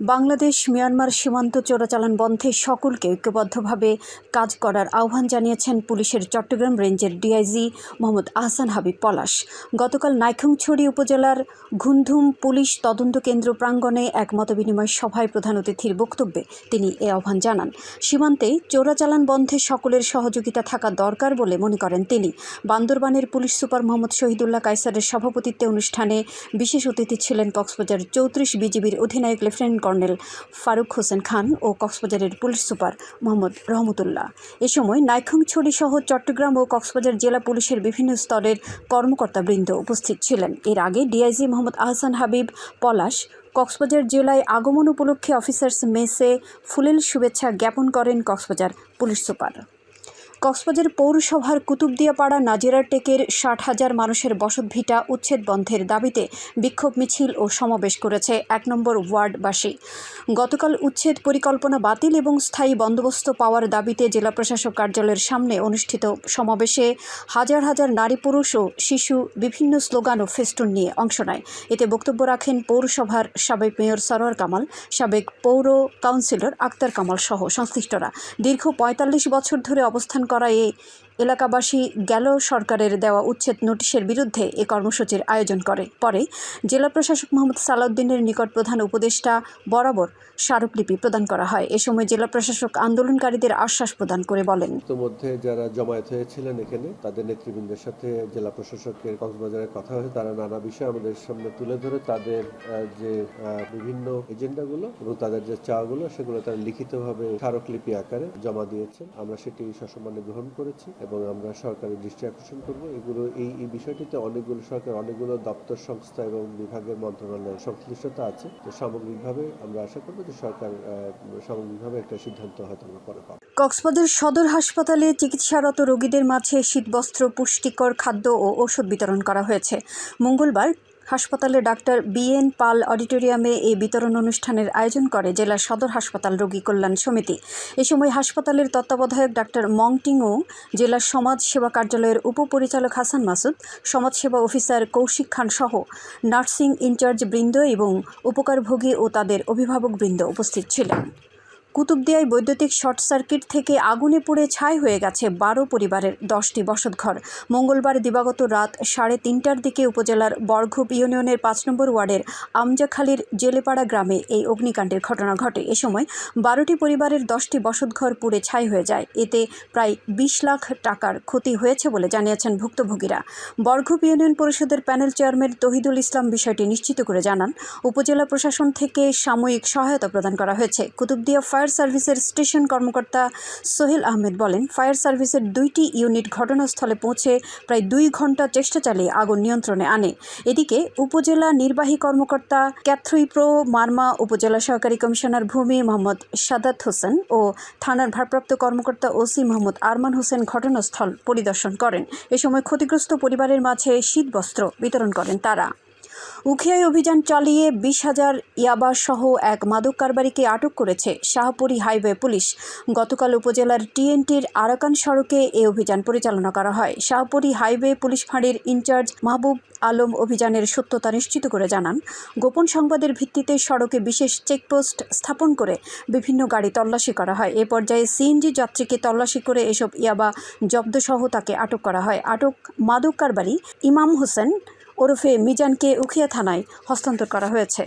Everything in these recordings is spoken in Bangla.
বাংলাদেশ, মিয়ানমার সীমান্ত চোরাচালান বন্ধে সকলকে ঐক্যবদ্ধভাবে কাজ করার আহ্বান জানিয়েছেন পুলিশের চট্টগ্রাম রেঞ্জের ডিআইজি মোহাম্মদ আহসান হাবিব পলাশ। গতকাল নাইখংছড়ি উপজেলার ঘুমধুম পুলিশ তদন্ত কেন্দ্র প্রাঙ্গণে এক মতবিনিময় সভায় প্রধান অতিথির বক্তব্যে তিনি এ আহ্বান জানান। সীমান্তে চোরাচালান বন্ধে সকলের সহযোগিতা থাকা দরকার বলে মনে করেন তিনি। বান্দরবানের পুলিশ সুপার মোহাম্মদ শহীদুল্লাহ কাইসারের সভাপতিত্বে অনুষ্ঠানে বিশেষ অতিথি ছিলেন কক্সবাজার চৌত্রিশ বিজিবির অধিনায়ক লেফটেন্যান্ট কর্নেল ফারুক হোসেন খান ও কক্সবাজারের পুলিশ সুপার মোহাম্মদ রহমতুল্লাহ। এ সময় নাইখংছড়ি সহ চট্টগ্রাম ও কক্সবাজার জেলা পুলিশের বিভিন্ন স্তরের কর্মকর্তাবৃন্দ উপস্থিত ছিলেন। এর আগে ডিআইজি মোহাম্মদ আহসান হাবিব পলাশ, কক্সবাজার জেলায় আগমন উপলক্ষে অফিসার্স মেসে ফুলেল শুভেচ্ছা জ্ঞাপন করেন কক্সবাজার পুলিশ সুপার। কক্সবাজার পৌরসভার কুতুবদিয়াপাড়া নাজিরার টেকের ষাট হাজার মানুষের বসতভিটা উচ্ছেদ বন্ধের দাবিতে বিক্ষোভ মিছিল ও সমাবেশ করেছে এক নম্বর ওয়ার্ডবাসী। গতকাল উচ্ছেদ পরিকল্পনা বাতিল এবং স্থায়ী বন্দোবস্ত পাওয়ার দাবিতে জেলা প্রশাসক কার্যালয়ের সামনে অনুষ্ঠিত সমাবেশে হাজার হাজার নারী পুরুষ ও শিশু বিভিন্ন স্লোগান ও ফেস্টুন নিয়ে অংশ নেয়। এতে বক্তব্য রাখেন পৌরসভার সাবেক মেয়র সরোয়ার কামাল, সাবেক পৌর কাউন্সিলর আক্তার কামাল সহ সংশ্লিষ্টরা। দীর্ঘ পঁয়তাল্লিশ বছর ধরে অবস্থান করা এলাকাবাসী গেল সরকারের দেওয়া উচ্ছেদ নোটিশের বিরুদ্ধে এ কর্মসূচির আয়োজন করে। পরে জেলা প্রশাসক মোহাম্মদ সালাউদ্দিনের নিকট প্রধান উপদেষ্টা বরাবর স্মারকলিপি প্রদান করা হয়। এ সময় জেলা প্রশাসক আন্দোলনকারীদের আশ্বাস প্রদান করে বলেন। ইতিমধ্যে যারা জমায়েত হয়েছিলেন এখানে, তাদের নেতৃবৃন্দের সাথে জেলা প্রশাসকের কক্সবাজারের কথা হয়েছে তারা নানা বিষয় আমাদের সামনে তুলে ধরে তাদের যে বিভিন্ন এজেন্ডাগুলো এবং তাদের যে চাওয়াগুলো, সেগুলো তারা লিখিতভাবে স্মারকলিপি আকারে জমা দিয়েছেন। আমরা সেটি সসম্মানে গ্রহণ করেছি। এবং আমরা সরকারের দৃষ্টি আকর্ষণ করব। এগুলো, এই এই বিষয়টিতে অনেকগুলো সরকার, অনেকগুলো দপ্তর, সংস্থা এবং বিভাগের মন্ত্রণালয়ের সংশ্লিষ্টতা আছে। তো সামগ্রিকভাবে আমরা আশা করব যে সরকার সামগ্রিকভাবে একটা সিদ্ধান্ত হয়তো আমরা পরে পাবো। কক্সবাজার সদর হাসপাতালে চিকিৎসারত রোগীদের মাঝে শীতবস্ত্র, পুষ্টিকর খাদ্য ও ওষুধ বিতরণ করা হয়েছে। মঙ্গলবার হাসপাতালে ডাক্তার বিএন পাল অডিটোরিয়ামে এই বিতরণ অনুষ্ঠানের আয়োজন করে জেলা সদর হাসপাতাল রোগী কল্যাণ সমিতি। এ সময় হাসপাতালের তত্ত্বাবধায়ক ডাক্তার মংটিং ও জেলা সমাজ সেবা কার্যালয়ের উপপরিচালক হাসান মাসুদ, সমাজসেবা অফিসার কৌশিক খান সহ নার্সিং ইনচার্জ বৃন্দ এবং উপকারভোগী ও তাদের অভিভাবক বৃন্দ উপস্থিত ছিলেন। কুতুবদিয়ায় বৈদ্যুতিক শর্ট সার্কিট থেকে আগুনে পুড়ে ছাই হয়ে গেছে বারো পরিবারের দশটি বসতঘর। মঙ্গলবার দিবাগত রাত সাড়ে তিনটার দিকে উপজেলার বরঘুপ ইউনিয়নের পাঁচ নম্বর ওয়ার্ডের আমজাখালীর জেলেপাড়া গ্রামে এই অগ্নিকাণ্ডের ঘটনা ঘটে। এ সময় বারোটি পরিবারের দশটি বসতঘর পুড়ে ছাই হয়ে যায়। এতে প্রায় বিশ লাখ টাকার ক্ষতি হয়েছে বলে জানিয়েছেন ভুক্তভোগীরা। বরঘুপ ইউনিয়ন পরিষদের প্যানেল চেয়ারম্যান তহিদুল ইসলাম বিষয়টি নিশ্চিত করে জানান, উপজেলা প্রশাসন থেকে সাময়িক সহায়তা প্রদান করা হয়েছে। কুতুবদিয়া ফায়ার সার্ভিসের স্টেশন কর্মকর্তা সোহেল আহমেদ বলেন, ফায়ার সার্ভিসের দুইটি ইউনিট ঘটনাস্থলে পৌঁছে প্রায় দুই ঘণ্টা চেষ্টা চালিয়ে আগুন নিয়ন্ত্রণে আনে। এদিকে উপজেলা নির্বাহী কর্মকর্তা ক্যাথরি প্রো, মার্মা উপজেলা সহকারী কমিশনার ভূমি মোহাম্মদ সাদাত হোসেন ও থানার ভারপ্রাপ্ত কর্মকর্তা ওসি মোহাম্মদ আরমান হোসেন ঘটনাস্থল পরিদর্শন করেন। এ সময় ক্ষতিগ্রস্ত পরিবারের মাঝে শীতবস্ত্র বিতরণ করেন তারা। উখিয়ায় অভিযান চালিয়ে বিশ হাজার ইয়াবা সহ এক মাদক কারবারিকে আটক করেছে শাহপুরী হাইওয়ে পুলিশ। গতকাল উপজেলার টিএনটির আরাকান সড়কে এ অভিযান পরিচালনা করা হয়। শাহপুরী হাইওয়ে পুলিশ ফাঁড়ির ইনচার্জ মাহবুব আলম অভিযানের সত্যতা নিশ্চিত করে জানান, গোপন সংবাদের ভিত্তিতে সড়কে বিশেষ চেকপোস্ট স্থাপন করে বিভিন্ন গাড়ি তল্লাশি করা হয়। এ পর্যায়ে সিএনজি যাত্রীকে তল্লাশি করে এসব ইয়াবা জব্দসহ তাকে আটক করা হয়। আটক মাদক কারবারি ইমাম হোসেন ওরফে মিজানকে উখিয়া থানায় হস্তান্তর করা হয়েছে।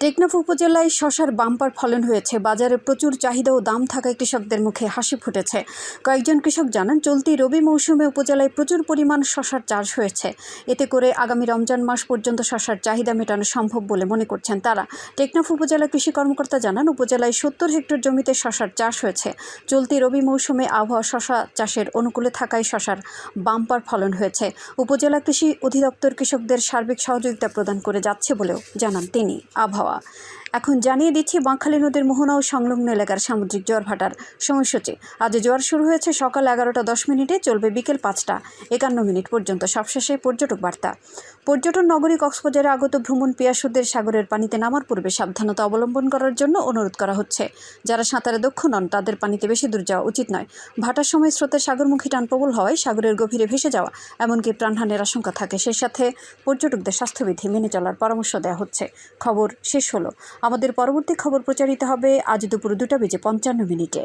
টেকনাফ উপজেলায় শশার বাম্পার ফলন হয়েছে। বাজারে প্রচুর চাহিদা ও দাম থাকায় কৃষকদের মুখে হাসি ফুটেছে। কয়েকজন কৃষক জানান, চলতি রবি মৌসুমে উপজেলায় প্রচুর পরিমাণ শশার চাষ হয়েছে। এতে করে আগামী রমজান মাস পর্যন্ত শশার চাহিদা মেটানো সম্ভব বলে মনে করছেন তারা। টেকনাফ উপজেলা কৃষি কর্মকর্তা জানান, উপজেলায় সত্তর হেক্টর জমিতে শশার চাষ হয়েছে। চলতি রবি মৌসুমে আবহাওয়া শশা চাষের অনুকূলে থাকায় শশার বাম্পার ফলন হয়েছে। উপজেলা কৃষি অধিদপ্তর কৃষকদের সার্বিক সহযোগিতা প্রদান করে যাচ্ছে বলেও জানান তিনি। আবহাওয়া 候啊，এখন জানিয়ে দিচ্ছি বাঁকখালী নদীর মোহনা ও সংলগ্ন এলাকার সামুদ্রিক জোয়ার ভাটার সময়সূচি। আজ জোয়ার শুরু হয়েছে সকাল এগারোটা দশ মিনিটে, চলবে বিকেল পাঁচটা। একান্ন মিনিট পর্যন্ত সবশেষে পর্যটক বার্তা। পর্যটন নগরী কক্সবাজারে আগত ভ্রমণ পিয়াসুদের সাগরের পানিতে নামার পূর্বে সাবধানতা অবলম্বন করার জন্য অনুরোধ করা হচ্ছে। যারা সাঁতারে দক্ষ নন, তাদের পানিতে বেশি দূর যাওয়া উচিত নয়। ভাটার সময় স্রোতের সাগরমুখী টান প্রবল হওয়ায় সাগরের গভীরে ভেসে যাওয়া, এমনকি প্রাণহানির আশঙ্কা থাকে। সেই সাথে পর্যটকদের স্বাস্থ্যবিধি মেনে চলার পরামর্শ দেওয়া হচ্ছে। খবর শেষ হলো। আমাদের পরবর্তী খবর প্রচারিত হবে আজ দুপুর দুটা বেজে পঞ্চান্ন মিনিটে।